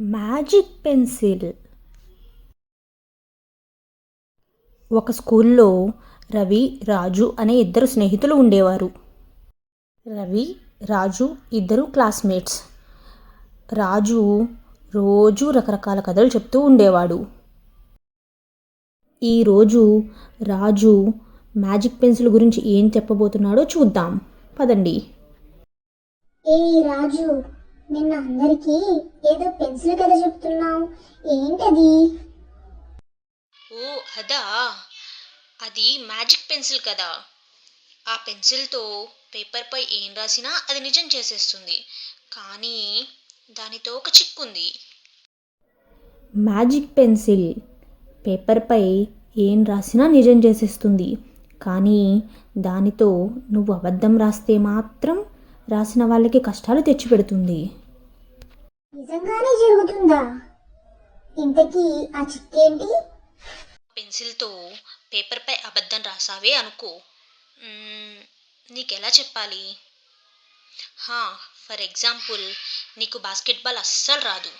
Magic pencil. ఒక స్కూల్లో రవి రాజు అనే ఇద్దరు స్నేహితులు ఉండేవారు. రవి రాజు ఇద్దరు క్లాస్మేట్స్. రాజు రోజు రకరకాల కథలు చెప్తూ ఉండేవాడు. ఈరోజు రాజు మ్యాజిక్ పెన్సిల్ గురించి ఏం చెప్పబోతున్నాడో చూద్దాం. పదండి. ఏ రాజు నిన్న అందరికీ ఏదో పెన్సిల్ కథ చెప్తున్నావు. ఏంటది? ఓ అదా. అది మ్యాజిక్ పెన్సిల్ కదా. ఆ పెన్సిల్తో పేపర్పై ఏం రాసినా అది నిజం చేసేస్తుంది. కానీ దానితో ఒక చిక్కుంది మ్యాజిక్ పెన్సిల్ పేపర్పై ఏం రాసినా నిజం చేసేస్తుంది. కానీ దానితో నువ్వు అబద్ధం రాస్తే మాత్రం రాసిన వాళ్ళకి కష్టాలు తెచ్చిపెడుతుంది. నిజంగానే జరుగుతుందా? ఇంతకీ ఆ చిక్కేంటి? పెన్సిల్తో పేపర్పై అబద్ధం రాసావే అనుకో. మ్మ్, నీకెలా చెప్పాలి? హా ఫర్ ఎగ్జాంపుల్ నీకు బాస్కెట్బాల్ అస్సలు రాదు.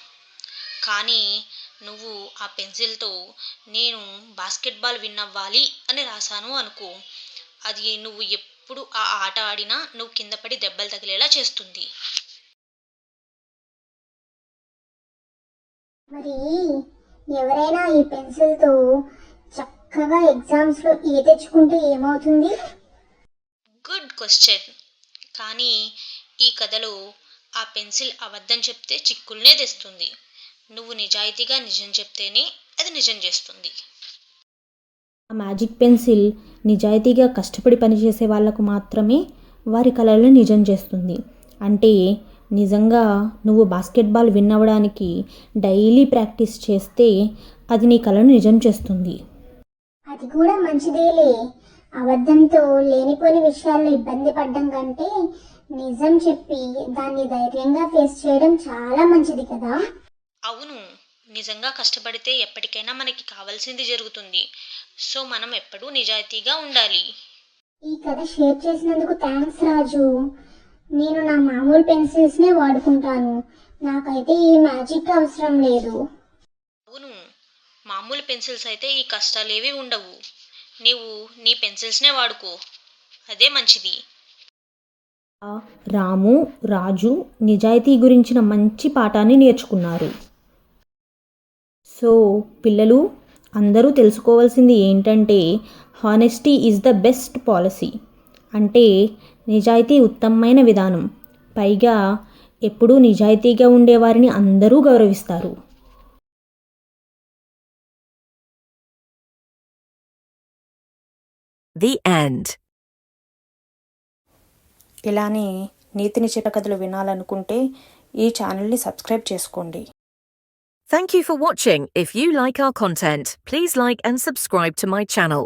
కానీ నువ్వు ఆ పెన్సిల్తో నేను బాస్కెట్బాల్ విన్ అవ్వాలి అని రాశాను అనుకో. అది నువ్వు ఎప్పుడు ఆ ఆట ఆడినా నువ్వు కింద పడి దెబ్బలు తగిలేలా చేస్తుంది. మరి ఎవరైనా ఈ పెన్సిల్తో చక్కగా ఎగ్జామ్స్లో ఏ తెచ్చుకుంటే ఏమవుతుంది? గుడ్ క్వశ్చన్ కానీ ఈ కథలో ఆ పెన్సిల్ అబద్ధం చెప్తే చిక్కుల్నే తెస్తుంది. నువ్వు నిజాయితీగా నిజం చెప్తేనే అది నిజం చేస్తుంది. ఆ మ్యాజిక్ పెన్సిల్ నిజాయితీగా కష్టపడి పనిచేసే వాళ్ళకు మాత్రమే వారి కళలను నిజం చేస్తుంది. అంటే నిజంగా నువ్వు బాస్కెట్బాల్ విన్ అవ్వడానికి డైలీ ప్రాక్టీస్ చేస్తే అది నీ కళను నిజం చేస్తుంది. అది కూడా మంచిదేలే. అబద్ధంతో లేనిపోని విషయాల్లో ఇబ్బంది పడ్డం కంటే నిజం చెప్పి దాన్ని ధైర్యంగా ఫేస్ చేయడం చాలా మంచిది కదా. అవును. నిజంగా కష్టపడితే ఎప్పటికైనా మనకి కావాల్సింది జరుగుతుంది. సో మనం ఎప్పుడూ నిజాయితీగా ఉండాలి. ఈ కథ షేర్ చేసినందుకు థ్యాంక్స్ రాజు. నేను నా మామూలు పెన్సిల్స్నే వాడుకుంటాను. నాకైతే ఈ మ్యాజిక్ అవసరం లేదు. అవును. మామూలు పెన్సిల్స్ అయితే ఈ కష్టాలేవి ఉండవు. నీవు నీ పెన్సిల్స్నే వాడుకో. అదే మంచిది. ఆ రాము రాజు నిజాయితీ గురించిన మంచి పాఠాన్ని నేర్చుకున్నారు. సో పిల్లలు అందరూ తెలుసుకోవాల్సింది ఏంటంటే honesty is the best policy అంటే నిజాయితీ ఉత్తమమైన విధానం పైగా ఎప్పుడూ నిజాయితీగా ఉండేవారిని అందరూ గౌరవిస్తారు The end. ఇలానే నీతిని చెప్ప కథలు వినాలనుకుంటే ఈ ఛానల్ని సబ్స్క్రైబ్ చేసుకోండి Thank you for watching. If you like our content, please like and subscribe to my channel.